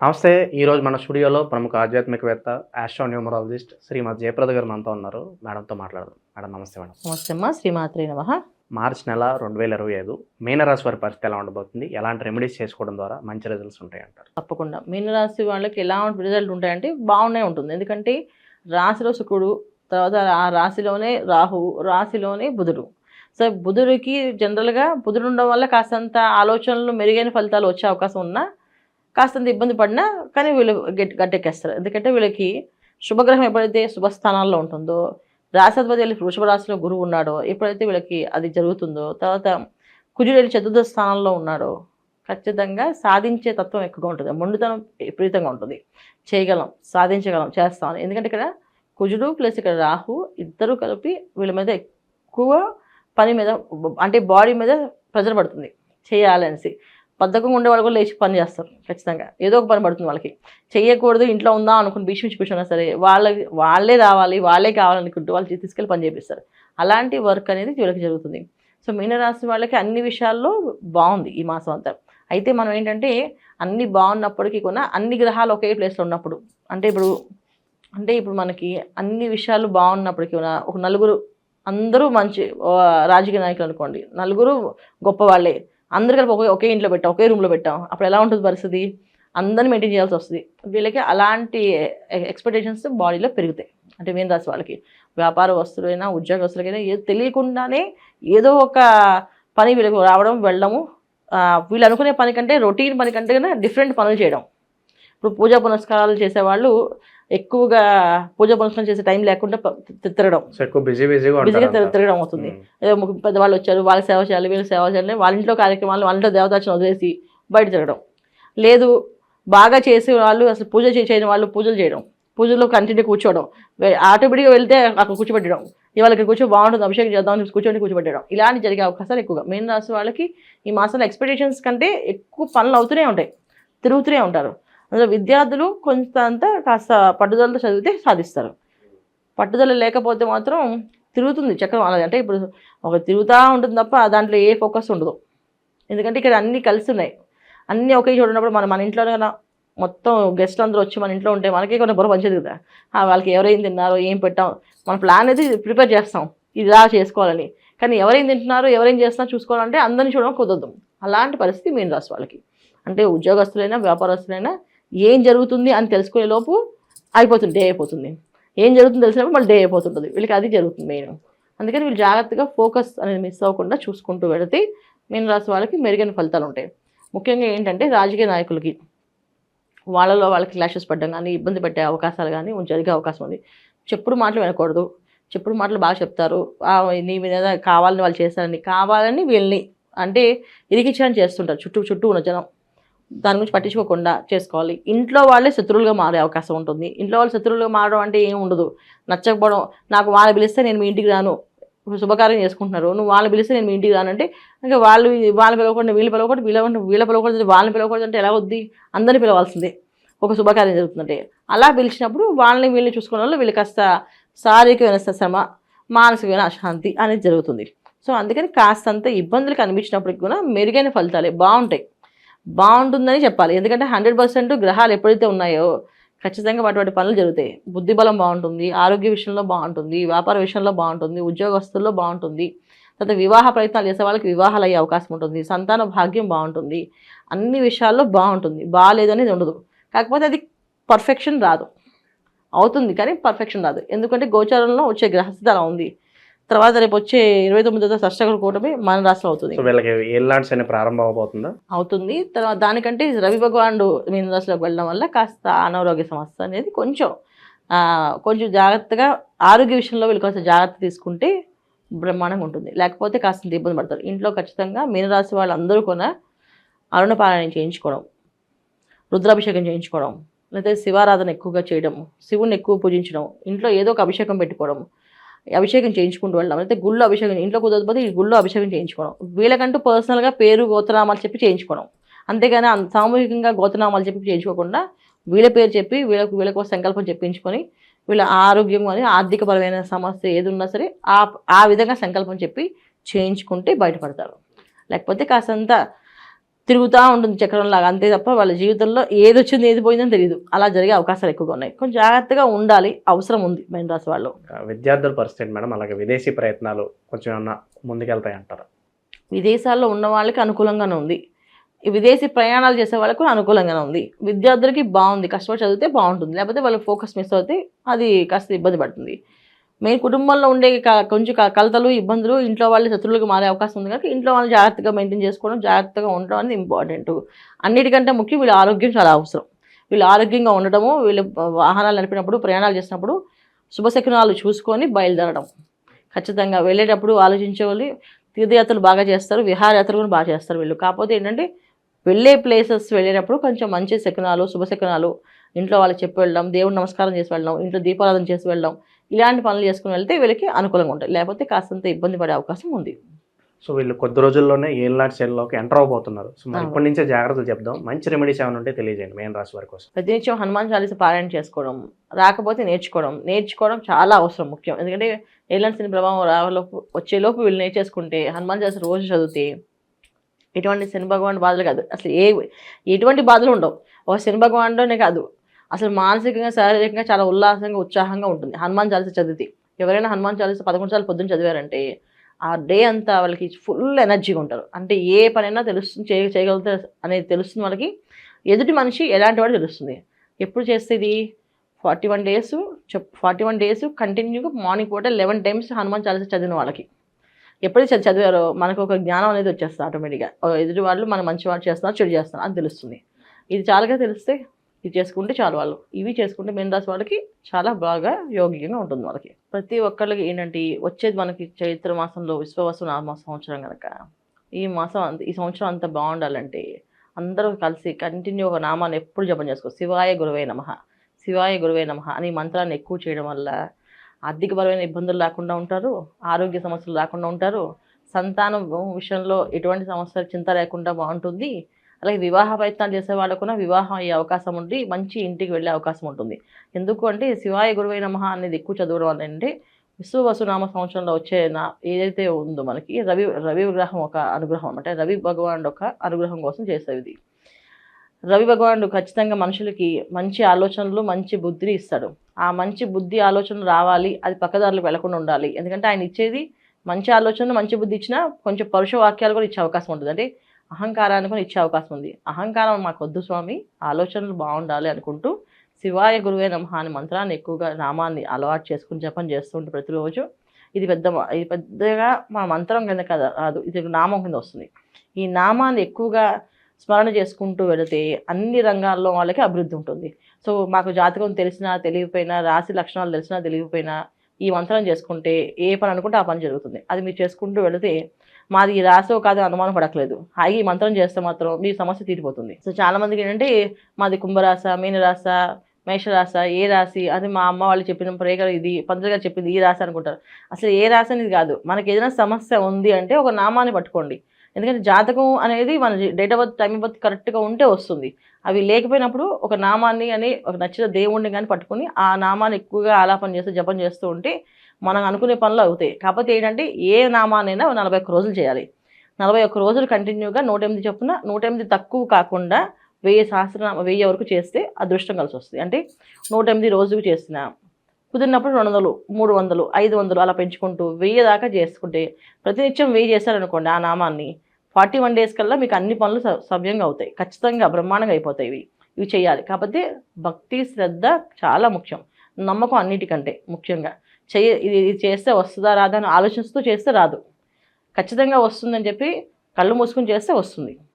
నమస్తే ఈరోజు మన స్టూడియోలో ప్రముఖ ఆధ్యాత్మికవేత్త ఆస్ట్రోన్యూమరాలజిస్ట్ శ్రీమతి జయప్రద గారు మనతో ఉన్నారు. మేడంతో మాట్లాడదాం. మేడం నమస్తే మేడం. నమస్తే అమ్మా శ్రీమాత్రే నమ. మార్చి నెల రెండు వేల ఇరవై ఐదు మీనరాశి వారి పరిస్థితి ఎలా ఉండబోతుంది? ఎలాంటి రెమెడీస్ చేసుకోవడం ద్వారా మంచి రిజల్ట్స్ ఉంటాయి అంటారు తప్పకుండా. మీనరాశి వాళ్ళకి ఎలా రిజల్ట్ ఉంటాయంటే బాగానే ఉంటుంది. ఎందుకంటే రాశిలో శుక్రుడు తర్వాత ఆ రాశిలోనే రాహు రాశిలోనే బుధుడు. సో బుధుడికి జనరల్గా బుధుడు ఉండడం వల్ల కాస్తంత ఆలోచనలు మెరుగైన ఫలితాలు వచ్చే అవకాశం ఉన్నా కాస్తంత ఇబ్బంది పడినా కానీ వీళ్ళు గట్ గట్టెక్కేస్తారు. ఎందుకంటే వీళ్ళకి శుభగ్రహం ఎప్పుడైతే శుభస్థానాల్లో ఉంటుందో రాశాధిపతి వెళ్ళి వృషభ రాశిలో గురువు ఉన్నాడో ఎప్పుడైతే వీళ్ళకి అది జరుగుతుందో తర్వాత కుజుడు వెళ్ళి చతుర్థ స్థానంలో ఉన్నాడో ఖచ్చితంగా సాధించే తత్వం ఎక్కువగా ఉంటుంది. మొండుతనం విపరీతంగా ఉంటుంది. చేయగలం సాధించగలం చేస్తాం ఎందుకంటే ఇక్కడ కుజుడు ప్లస్ ఇక్కడ రాహు ఇద్దరు కలిపి వీళ్ళ మీద ఎక్కువ పని మీద అంటే బాడీ మీద ప్రెజర్ పడుతుంది. చేయాలనేసి బద్ధకంగా ఉండే వాళ్ళు కూడా లేచి పని చేస్తారు ఖచ్చితంగా. ఏదో ఒక పని పడుతుంది వాళ్ళకి. చేయకూడదు ఇంట్లో ఉందా అనుకుని భీష్మించి కూర్చున్నా సరే వాళ్ళ వాళ్ళే రావాలి వాళ్ళే కావాలనుకుంటూ వాళ్ళు తీసుకెళ్ళి పని చేపిస్తారు. అలాంటి వర్క్ అనేది వీళ్ళకి జరుగుతుంది. సో మీనరాశి వాళ్ళకి అన్ని విషయాల్లో బాగుంది ఈ మాసం అంతా. అయితే మనం ఏంటంటే అన్ని బాగున్నప్పటికీ కూడా అన్ని గ్రహాలు ఒకే ప్లేస్లో ఉన్నప్పుడు అంటే ఇప్పుడు అంటే ఇప్పుడు మనకి అన్ని విషయాలు బాగున్నప్పటికీ కూడా ఒక నలుగురు అందరూ మంచి రాజకీయ నాయకులు అనుకోండి. నలుగురు గొప్ప వాళ్ళే అందరు కలిపి ఒకే ఒకే ఇంట్లో పెట్టాం ఒకే రూమ్లో పెట్టాం. అప్పుడు ఎలా ఉంటుంది పరిస్థితి? అందరిని మెయింటైన్ చేయాల్సి వస్తుంది. వీళ్ళకి అలాంటి ఎక్స్పెక్టేషన్స్ బాడీలో పెరుగుతాయి. అంటే మీన రాశి వాళ్ళకి. వ్యాపార వస్తువులైనా ఉద్యోగస్తులకైనా ఏదో తెలియకుండానే ఏదో ఒక పని వీళ్ళకి రావడం వెళ్ళడము వీళ్ళు అనుకునే పని కంటే రొటీన్ పని కంటే డిఫరెంట్ పనులు చేయడం. ఇప్పుడు పూజా పునస్కారాలు చేసేవాళ్ళు ఎక్కువగా పూజా పునస్కారం చేసే టైం లేకుండా తిరగడం బిజీగా తిరగడం అవుతుంది. పెద్దవాళ్ళు వచ్చారు వాళ్ళ సేవ చేయాలి వీళ్ళ సేవ చేయాలి వాళ్ళ ఇంట్లో కార్యక్రమాలు వాళ్ళ ఇంట్లో దేవతాచన వదిలేసి బయట తిరగడం. లేదు బాగా చేసే వాళ్ళు అసలు పూజ చేయని వాళ్ళు పూజలు చేయడం. పూజలో కంటిన్యూ కూర్చోవడం. ఆటోమేటిక్గా వెళ్తే అక్కడ కూర్చోబెట్టడం. ఇవాళ ఇక్కడ కూర్చో బాగుంటుంది అభిషేకం చేద్దాం అని కూర్చొని కూర్చోబెట్టడం. ఇలాంటి జరిగే అవకాశాలు ఎక్కువగా. మెయిన్ రాశి వాళ్ళకి ఈ మాసంలో ఎక్స్పెక్టేషన్స్ కంటే ఎక్కువ పనులు అవుతూనే ఉంటాయి. తిరుగుతూనే ఉంటారు. అందులో విద్యార్థులు కొంత కాస్త పట్టుదలతో చదివితే సాధిస్తారు. పట్టుదల లేకపోతే మాత్రం తిరుగుతుంది చక్రం అలాగే అంటే ఇప్పుడు ఒక తిరుగుతూ ఉంటుంది తప్ప దాంట్లో ఏ ఫోకస్ ఉండదు. ఎందుకంటే ఇక్కడ అన్నీ కలిసి ఉన్నాయి. అన్నీ ఒకే చోట మనం మన మన ఇంట్లో కన్నా మొత్తం గెస్ట్లు అందరూ వచ్చి మన ఇంట్లో ఉంటే మనకే కొన్ని బుర్ర పంచేది కదా. ఆ, వాళ్ళకి ఎవరేం తిన్నారో ఏం పెట్టాం? మన ప్లాన్ అయితే ప్రిపేర్ చేస్తాం. ఇది ఇలా చేసుకోవాలని. కానీ ఎవరేం తింటున్నారు ఎవరేం చేస్తున్నా చూసుకోవాలంటే అందరిని చూడడం కుదరదు. అలాంటి పరిస్థితి మెయిన్ రాసి వాళ్ళకి. అంటే ఉద్యోగస్తులైనా వ్యాపారస్తులైనా ఏం జరుగుతుంది అని తెలుసుకునే లోపు అయిపోతుంది డే అయిపోతుంది. ఏం జరుగుతుంది తెలిసినప్పుడు మళ్ళీ డే అయిపోతుంటుంది. వీళ్ళకి అది జరుగుతుంది మెయిన్ అందుకని వీళ్ళు జాగ్రత్తగా ఫోకస్ అనేది మిస్ అవ్వకుండా చూసుకుంటూ వెళితే మీన రాసి వాళ్ళకి మెరుగైన ఫలితాలు ఉంటాయి. ముఖ్యంగా ఏంటంటే రాజకీయ నాయకులకి వాళ్ళలో వాళ్ళకి క్లాషెస్ పడడం కానీ ఇబ్బంది పెట్టే అవకాశాలు కానీ జరిగే అవకాశం ఉంది. చెప్పుడు మాటలు వినకూడదు. చెప్పుడు మాటలు బాగా చెప్తారు. నీ మీద కావాలని వాళ్ళు చేస్తారని కావాలని వీళ్ళని అంటే ఇరికించడానికి చేస్తుంటారు. చుట్టూ చుట్టూ ఉన్న జనం. దాని గురించి పట్టించుకోకుండా చేసుకోవాలి. ఇంట్లో వాళ్ళే శత్రువులుగా మారే అవకాశం ఉంటుంది. ఇంట్లో వాళ్ళు శత్రువులుగా మారడం అంటే ఏం ఉండదు. నచ్చకపోవడం నాకు వాళ్ళు పిలిస్తే నేను మీ ఇంటికి రాను. ఇప్పుడు శుభకార్యం చేసుకుంటున్నారు. నువ్వు వాళ్ళు పిలిస్తే నేను మీ ఇంటికి రానంటే ఇంకా వాళ్ళు వాళ్ళు పిలవకుండా వీళ్ళు పిలవకూడదు వీళ్ళ వీళ్ళ పిలవకూడదు వాళ్ళని పిలవకూడదు అంటే ఎలా వద్ది అందరినీ పిలవాల్సిందే. ఒక శుభకార్యం జరుగుతుందంటే. అలా పిలిచినప్పుడు వాళ్ళని వీళ్ళని చూసుకున్న వల్ల వీళ్ళు కాస్త శారీరకమైన శ్రమ మానసికమైన అశాంతి అనేది జరుగుతుంది. సో అందుకని కాస్తంత ఇబ్బందులు కనిపించినప్పటికి కూడా మెరుగైన ఫలితాలే బాగుంటాయి. బాగుంటుందని చెప్పాలి. ఎందుకంటే హండ్రెడ్ పర్సెంట్ గ్రహాలు ఎప్పుడైతే ఉన్నాయో ఖచ్చితంగా వాటి వాటి పనులు జరుగుతాయి. బుద్ధిబలం బాగుంటుంది ఆరోగ్య విషయంలో బాగుంటుంది వ్యాపార విషయంలో బాగుంటుంది ఉద్యోగస్తుల్లో బాగుంటుంది. తర్వాత వివాహ ప్రయత్నాలు చేసే వాళ్ళకి వివాహాలు అయ్యే అవకాశం ఉంటుంది. సంతాన భాగ్యం బాగుంటుంది. అన్ని విషయాల్లో బాగుంటుంది. బాగాలేదు అనేది ఉండదు. కాకపోతే అది పర్ఫెక్షన్ రాదు. అవుతుంది కానీ పర్ఫెక్షన్ రాదు. ఎందుకంటే గోచారంలో వచ్చే గ్రహస్థితి అలా ఉంది. తర్వాత రేపు వచ్చే ఇరవై తొమ్మిదో షష్టకుల కూటమి మన రాష్ట్రం అవుతుంది. వీళ్ళకి ప్రారంభం అవబోతుందా? అవుతుంది. తర్వాత దానికంటే రవి భగవానుడు మీన రాశిలోకి వెళ్ళడం వల్ల కాస్త అనారోగ్య సమస్య అనేది కొంచెం కొంచెం జాగ్రత్తగా ఆరోగ్య విషయంలో వీళ్ళు కొంచెం జాగ్రత్త తీసుకుంటే బ్రహ్మాండంగా ఉంటుంది. లేకపోతే కాస్త ఇబ్బంది పడతారు. ఇంట్లో ఖచ్చితంగా మీనరాశి వాళ్ళందరూ కూడా అరుణపారాయణం చేయించుకోవడం రుద్రాభిషేకం చేయించుకోవడం లేకపోతే శివారాధన ఎక్కువగా చేయడం శివుని ఎక్కువ పూజించడం ఇంట్లో ఏదో ఒక అభిషేకం పెట్టుకోవడం అభిషేకం చేయించుకుంటూ వెళ్ళడం. అయితే గుళ్ళు అభిషేకం ఇంట్లో కుదరకపోతే ఈ గుళ్ళు అభిషేకం చేయించుకోవడం. వీళ్ళకంటూ పర్సనల్గా పేరు గోత్రనామాలు చెప్పి చేయించుకోవడం. అంతేగాని అంత సామూహికంగా గోత్రనామాలు చెప్పి చేయించుకోకుండా వీళ్ళ పేరు చెప్పి వీళ్ళకు వీళ్ళకు సంకల్పం చెప్పించుకొని వీళ్ళ ఆరోగ్యం కానీ ఆర్థికపరమైన సమస్య ఏది ఉన్నా సరే ఆ ఆ విధంగా సంకల్పం చెప్పి చేయించుకుంటే బయటపడతారు. లేకపోతే కాస్తంత తిరుగుతూ ఉంటుంది చక్రం లాగా అంతే తప్ప వాళ్ళ జీవితంలో ఏది వచ్చింది ఏది పోయిందని తెలియదు అలా జరిగే అవకాశాలు ఎక్కువగా ఉన్నాయి. కొంచెం జాగ్రత్తగా ఉండాలి. అవసరం ఉంది మైన రాశి వాళ్ళు. విద్యార్థుల పరిస్థితి మేడం అలాగే విదేశీ ప్రయత్నాలు కొంచెం ఏమన్నా ముందుకెళ్తాయి అంటారు విదేశాల్లో ఉన్న వాళ్ళకి అనుకూలంగానే ఉంది. ఈ విదేశీ ప్రయాణాలు చేసే వాళ్ళకు అనుకూలంగానే ఉంది. విద్యార్థులకి బాగుంది. కష్టపడి చదివితే బాగుంటుంది. లేకపోతే వాళ్ళ ఫోకస్ మిస్ అవుతే అది కాస్త ఇబ్బంది పడుతుంది. మెయిన్ కుటుంబంలో ఉండే కొంచెం కలతలు ఇబ్బందులు ఇంట్లో వాళ్ళు శత్రువులకు మారే అవకాశం ఉంది. కనుక ఇంట్లో వాళ్ళు జాగ్రత్తగా మెయింటైన్ చేసుకోవడం జాగ్రత్తగా ఉండడం అనేది ఇంపార్టెంట్. అన్నిటికంటే ముఖ్యం వీళ్ళ ఆరోగ్యం చాలా అవసరం. వీళ్ళు ఆరోగ్యంగా ఉండడము వీళ్ళు వాహనాలు నడిపినప్పుడు ప్రయాణాలు చేసినప్పుడు శుభశకునాలు చూసుకొని బయలుదేరడం. ఖచ్చితంగా వెళ్ళేటప్పుడు ఆలోచించే వాళ్ళు తీర్థయాత్రలు బాగా చేస్తారు విహారయాత్రలు కూడా బాగా చేస్తారు వీళ్ళు. కాకపోతే ఏంటంటే వెళ్ళే ప్లేసెస్ వెళ్ళేటప్పుడు కొంచెం మంచి శకునాలు శుభశకునాలు ఇంట్లో వాళ్ళకి చెప్పి వెళ్ళడం దేవుడు నమస్కారం చేసి వెళ్ళడం ఇంట్లో దీపారాధన చేసి వెళ్ళడం ఇలాంటి పనులు చేసుకుని వెళ్తే వీళ్ళకి అనుకూలంగా ఉంటాయి లేకపోతే కాస్తంత ఇబ్బంది పడే అవకాశం ఉంది. సో వీళ్ళు కొద్ది రోజుల్లోనే ఏళ్ళనాటి సెల్లోకి ఎంటర్ అవబోతున్నారు. సో మరి. ఇప్పటి నుంచే జాగ్రత్తలు చెప్దాం. మంచి రెమెడీస్ ఏమైనా ఉంటే తెలియజేయండి మెయిన్ రాశి వారి కోసం. ప్రతినిత్యం హనుమాన్ చాలీస పారాయణ చేసుకోవడం రాకపోతే నేర్చుకోవడం. నేర్చుకోవడం చాలా అవసరం ముఖ్యం. ఎందుకంటే ఏలాంటి శని ప్రభావం రాలోపు వచ్చేలోపు వీళ్ళు నేర్చేసుకుంటే హనుమాన్ చాలీస రోజు చదివితే ఎటువంటి శని భగవాన్ బాధలు కాదు. అసలు ఏ ఎటువంటి బాధలు ఉండవు. ఒక శని భగవానులోనే కాదు. అసలు మానసికంగా శారీరకంగా చాలా ఉల్లాసంగా ఉత్సాహంగా ఉంటుంది. హనుమాన్ చాలీస చదివితే. ఎవరైనా హనుమాన్ చాలీస పదకొండు సార్లు పొద్దున్న చదివారంటే ఆ డే అంతా వాళ్ళకి ఫుల్ ఎనర్జీగా ఉంటారు. అంటే ఏ పనైనా తెలుస్తుంది చేయ చేయగలుగుతారు అనేది తెలుస్తుంది వాళ్ళకి. ఎదుటి మనిషి ఎలాంటి వాడు తెలుస్తుంది. ఎప్పుడు చేస్తే ఇది ఫార్టీ వన్ డేస్ చెప్ ఫార్టీ వన్ డేస్ కంటిన్యూగా మార్నింగ్ పూట లెవెన్ టైమ్స్ హనుమాన్ చాలీస చదివిన వాళ్ళకి. ఎప్పుడైతే చదివారో మనకు ఒక జ్ఞానం అనేది వచ్చేస్తుంది ఆటోమేటిక్గా. ఎదుటి వాళ్ళు మనం మంచి వాళ్ళు చేస్తున్నారు చెడు చేస్తున్నారు అని తెలుస్తుంది. ఇది చాలాగా తెలిస్తే ఇది చేసుకుంటే చాలు వాళ్ళు. ఇవి చేసుకుంటే మీనరాశి వాళ్ళకి చాలా బాగా యోగ్యంగా ఉంటుంది వాళ్ళకి. ప్రతి ఒక్కళ్ళకి ఏంటంటే వచ్చేది మనకి చైత్ర మాసంలో విశ్వవసు నామ సంవత్సరం కనుక ఈ మాసం అంత ఈ సంవత్సరం అంత బాగుండాలంటే అందరూ కలిసి కంటిన్యూ ఒక నామాన్ని ఎప్పుడు జపం చేసుకో. శివాయ గురువే నమ. శివాయ గురువే నమ అని మంత్రాన్ని ఎక్కువ చేయడం వల్ల ఆర్థికపరమైన ఇబ్బందులు లేకుండా ఉంటారు ఆరోగ్య సమస్యలు లేకుండా ఉంటారు సంతానం విషయంలో ఎటువంటి సమస్యలు చింత లేకుండా బాగుంటుంది అలాగే వివాహ ప్రయత్నాలు చేసే వాళ్ళకు కూడా వివాహం అయ్యే అవకాశం ఉండి మంచి ఇంటికి వెళ్ళే అవకాశం ఉంటుంది. ఎందుకు అంటే శివాయ గురువై నమ అనేది ఎక్కువ చదవడం వల్ల అంటే విశ్వవసునామ సంవత్సరంలో వచ్చే నా ఏదైతే ఉందో మనకి రవి రవి గ్రహం ఒక అనుగ్రహం అంటే రవి భగవానుడు ఒక అనుగ్రహం కోసం చేసేది. రవి భగవానుడు ఖచ్చితంగా మనుషులకి మంచి ఆలోచనలు మంచి బుద్ధిని ఇస్తాడు. ఆ మంచి బుద్ధి ఆలోచనలు రావాలి. అది పక్కదారులకు వెళ్ళకుండా ఉండాలి. ఎందుకంటే ఆయన ఇచ్చేది మంచి ఆలోచనలు మంచి బుద్ధి ఇచ్చినా కొంచెం పరుష వాక్యాలు కూడా ఇచ్చే అవకాశం ఉంటుంది. అంటే అహంకారాన్ని కూడా ఇచ్చే అవకాశం ఉంది. అహంకారం మాకు వద్దు స్వామి. ఆలోచనలు బాగుండాలి అనుకుంటూ శివాయ గురువే నమః అనే మంత్రాన్ని ఎక్కువగా నామాన్ని అలవాటు చేసుకుని జపం చేస్తుంటే ప్రతిరోజు. ఇది పెద్ద ఇది పెద్దగా మా మంత్రం కింద కదా రాదు ఇది నామం కింద వస్తుంది. ఈ నామాన్ని ఎక్కువగా స్మరణ చేసుకుంటూ వెళితే అన్ని రంగాల్లో వాళ్ళకి అభివృద్ధి ఉంటుంది. సో మాకు జాతకం తెలిసినా తెలియకపోయినా రాశి లక్షణాలు తెలిసినా తెలియకపోయినా ఈ మంత్రం చేసుకుంటే ఏ పని అనుకుంటే ఆ పని జరుగుతుంది. అది మీరు చేసుకుంటూ వెళితే మాది ఈ రాసో కాదు అనుమానం పడట్లేదు. హాయి ఈ మంత్రం చేస్తే మాత్రం మీ సమస్య తీరిపోతుంది. సో చాలా మందికి ఏంటంటే మాది కుంభరాశ మీనరాస మేషరాశ ఏ రాశి అది మా అమ్మ వాళ్ళు చెప్పిన ప్రేగలు ఇది పంతులు గారు చెప్పింది ఈ రాశి అనుకుంటారు. అసలు ఏ రాశి అనేది కాదు. మనకి ఏదైనా సమస్య ఉంది అంటే ఒక నామాన్ని పట్టుకోండి. ఎందుకంటే జాతకం అనేది మన date of birth time of birth కరెక్ట్గా ఉంటే వస్తుంది. అవి లేకపోయినప్పుడు ఒక నామాన్ని అని ఒక నచ్చిన దేవుణ్ణి కానీ పట్టుకొని ఆ నామాన్ని ఎక్కువగా ఆలాపన చేస్తూ జపం చేస్తూ ఉంటే మనం అనుకునే పనులు అవుతాయి. కాకపోతే ఏంటంటే ఏ నామానైనా నలభై ఒక్క రోజులు చేయాలి. నలభై ఒక్క రోజులు కంటిన్యూగా నూట ఎనిమిది చొప్పున నూట ఎనిమిది తక్కువ కాకుండా వెయ్యి సహస్రనామ వెయ్యి వరకు చేస్తే అదృష్టం కలిసి వస్తుంది అంటే నూట ఎనిమిది రోజుకు చేసిన కుదిరినప్పుడు రెండు వందలు మూడు వందలు ఐదు వందలు అలా పెంచుకుంటూ వెయ్యి దాకా చేసుకుంటే ప్రతినిత్యం వెయ్యి చేశారనుకోండి ఆ నామాన్ని ఫార్టీ వన్ డేస్ కల్లా మీకు అన్ని పనులు స- సవ్యంగా అవుతాయి. ఖచ్చితంగా బ్రహ్మాండంగా అయిపోతాయి ఇవి. ఇవి చేయాలి. కాకపోతే భక్తి శ్రద్ధ చాలా ముఖ్యం. నమ్మకం అన్నిటికంటే ముఖ్యంగా. చెయ్య ఇది ఇది చేస్తే వస్తుందా రాదా అని ఆలోచిస్తూ చేస్తే రాదు. ఖచ్చితంగా వస్తుందని చెప్పి కళ్ళు మూసుకుని చేస్తే వస్తుంది.